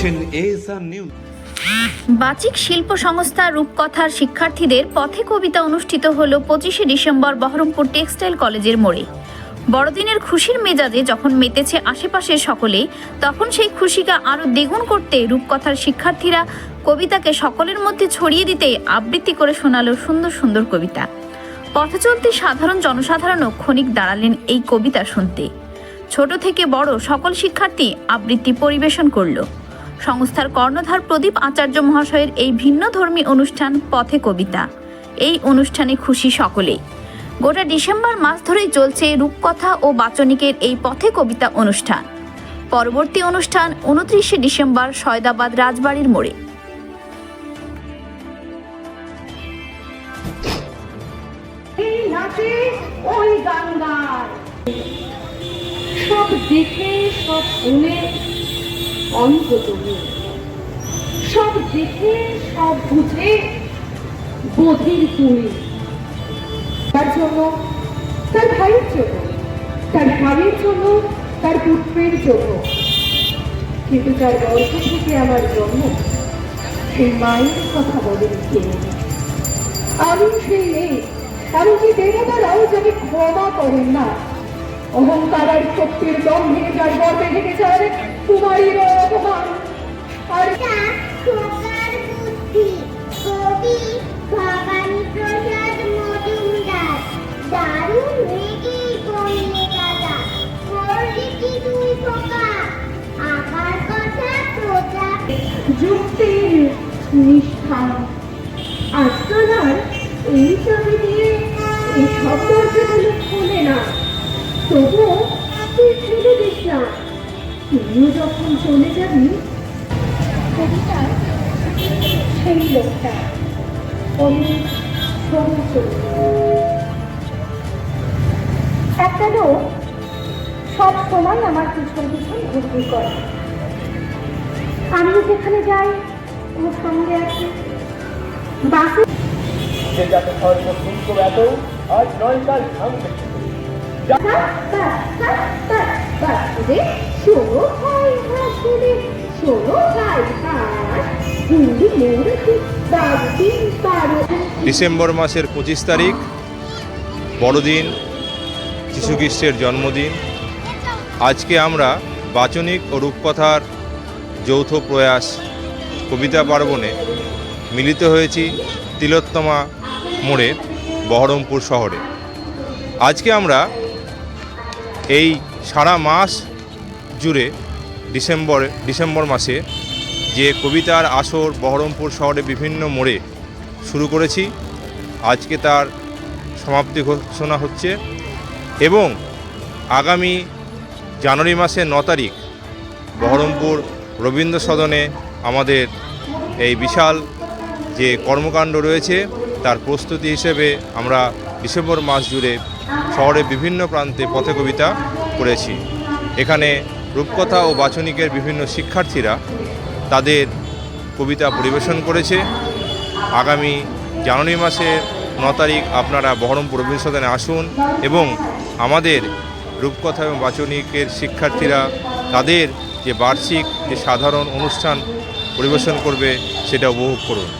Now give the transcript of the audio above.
দেখছেন নিউজ বাচিক শিল্প সংস্থা রূপকথার শিক্ষার্থীদের পথে কবিতা অনুষ্ঠিত হল পঁচিশে ডিসেম্বর বহরমপুর টেক্সটাইল কলেজের মোড়ে। বড়দিনের খুশির মেজাজে যখন মেতেছে আশেপাশের সকলে তখন সেই খুশিকে আরও দ্বিগুণ করতে রূপকথার শিক্ষার্থীরা কবিতাকে সকলের মধ্যে ছড়িয়ে দিতে আবৃত্তি করে শোনালো সুন্দর সুন্দর কবিতা। পথচলতি সাধারণ জনসাধারণও ক্ষণিক দাঁড়ালেন এই কবিতা শুনতে। ছোট থেকে বড় সকল শিক্ষার্থী আবৃত্তি পরিবেশন করল। সংস্থার কর্ণধার প্রদীপ আচার্য মহাশয়ের এই ভিন্ন ধর্মী অনুষ্ঠান পথে কবিতা। এই অনুষ্ঠানে খুশি সকলেই। গোটা ডিসেম্বর মাস ধরেই চলছে রূপকথা ও বাচনিকের এই পথে কবিতা অনুষ্ঠান। পরবর্তী অনুষ্ঠান উনত্রিশে ডিসেম্বর সয়দাবাদ রাজবাড়ির মোড়ে। সব দেখে, সব শুনে তুমি সব দেখে, সব বুঝে, বোধের কুড়ি তার জন্য তার ভাইয়ের জন্য, তার ভাবির জন্য, তার পুত্রের জন্য। কিন্তু তার গর্ভ থেকে আমার জন্ম, সেই মায়ের কথা বলেন কে? আমি সেই নেই আমি যে দেবতারাও যাকে ক্ষমা করেন না অহংকার আর শক্তির দম ভেঙে যার গর্বে ভেঙে যায়। কুমারীর অপমান। আর যুক্তির নিষ্ঠা। আজকাল এই ছবি দিয়ে এই সব দরজাগুলো খোলে না। তবুও তুই ফেলে দিস না। তুইও যখন চলে যাবি, কবিতা সেই লোকটা। অনেক একটা লোক সব সময় আমার পিছন পিছন ঘুরঘুর করে। আমি যেখানে যাই, ওর সঙ্গে আছে। বাসে যে যাতে সর্বসুন্দর এত, আজ নয় কাল থামবে ডিসেম্বর মাসের পঁচিশ তারিখ, বড়দিন যীশুখ্রিস্টের জন্মদিন। আজকে আমরা বাচনিক ও রূপকথার যৌথ প্রয়াস কবিতা পার্বণে মিলিত হয়েছি তিলোত্তমা মোড়ের বহরমপুর শহরে। আজকে আমরা এই সারা মাস জুড়ে ডিসেম্বর ডিসেম্বর মাসে যে কবিতার আসর বহরমপুর শহরে বিভিন্ন মোড়ে শুরু করেছি, আজকে তার সমাপ্তি ঘোষণা হচ্ছে এবং আগামী জানুয়ারি মাসের ন তারিখ বহরমপুর রবীন্দ্র সদনে আমাদের এই বিশাল যে কর্মকাণ্ড রয়েছে, তার প্রস্তুতি হিসেবে আমরা ডিসেম্বর মাস জুড়ে শহরের বিভিন্ন প্রান্তে পথে কবিতা করেছি এখানে রূপকথা ও বাচনিকের বিভিন্ন শিক্ষার্থীরা তাদের কবিতা পরিবেশন করেছে। আগামী জানুয়ারি মাসের ন তারিখ আপনারা বহরমপুর সদনে আসুন এবং আমাদের রূপকথা এবং বাচনিকের শিক্ষার্থীরা তাদের যে বার্ষিক, যে সাধারণ অনুষ্ঠান পরিবেশন করবে সেটা উপভোগ করুন।